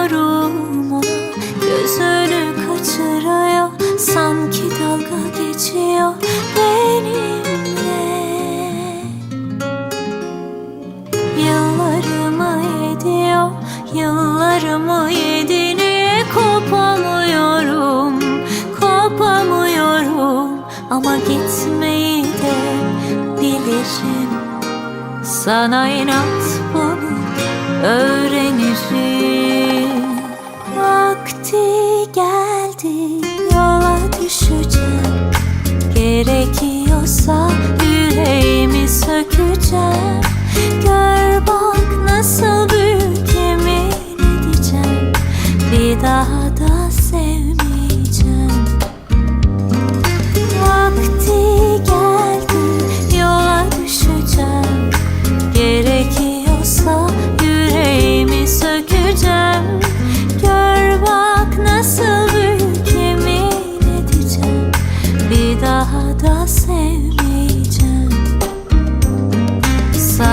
Bakıyorum ona gözünü kaçırıyor Sanki dalga geçiyor benimle. Yıllarımı ediyor, yıllarımı yedini Kopamıyorum, kopamıyorum. Ama gitmeyi de bilirim. Sana inat bana öyle Vakti geldi yola düşeceğim. Gerekiyorsa yüreğimi sökeceğim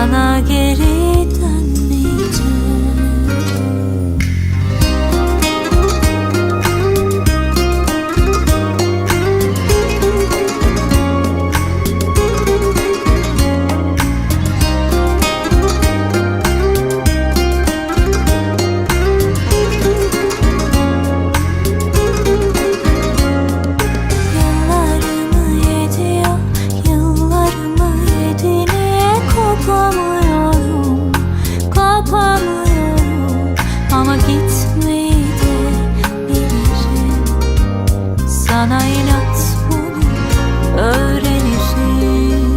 떠나게 리던 이제. miydi bilirim. Sana inat bunu öğrenirim.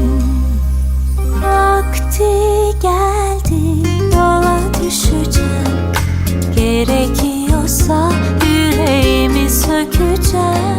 Vakti geldi yola düşeceğim. Gerekiyorsa yüreğimi sökeceğim.